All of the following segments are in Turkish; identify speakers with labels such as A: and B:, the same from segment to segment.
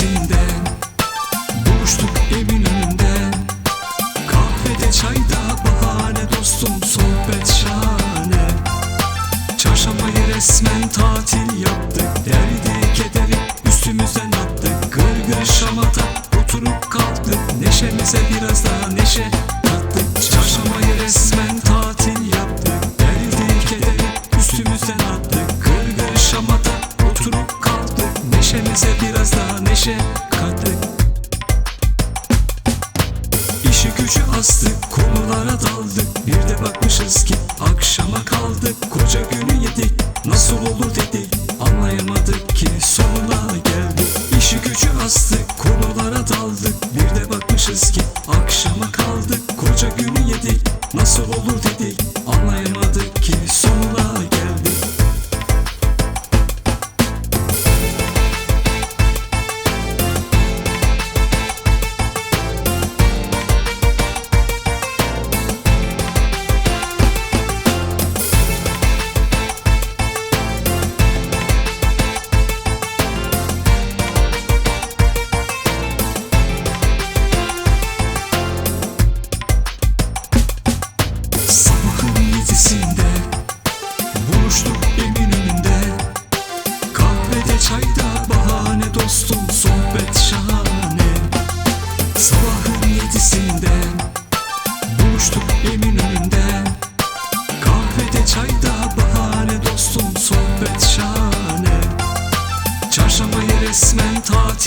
A: Sabahın yedisinde Buluştuk Eminönü'nde Kahvede çayda Neşemize biraz daha neşe kattık. İşi gücü astık konulara daldık. Bir de bakmışız ki akşama kaldık. Koca günü yedik nasıl olur dedik. Anlayamadık ki sonuna geldik. İşi gücü astık konulara daldık. Bir de bakmışız ki akşama kaldık. Koca günü yedik nasıl olur dedik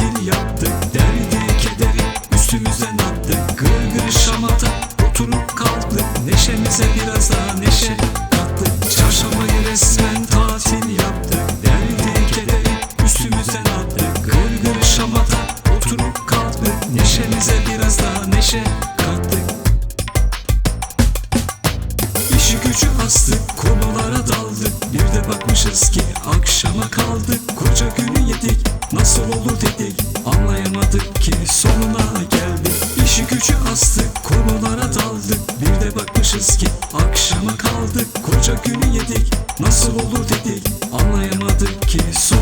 A: tatil yaptık Derdi kederi. Üstümüzden attık Gır gır şamata oturup kalktık Neşemize biraz daha neşe kattık. Çarşambayı resmen tatil yaptık. Derdi kederi. Üstümüzden attık Gır gır şamata oturup kalktık Neşemize biraz daha neşe kattık. İşi gücü astık konulara daldık Bakmışız ki akşama kaldık Koca günü yedik. Nasıl olur dedik Anlayamadık ki sonuna geldik. İşi gücü astık konulara daldık. Bir de bakmışız ki akşama kaldık Koca günü yedik. Nasıl olur dedik Anlayamadık ki sonuna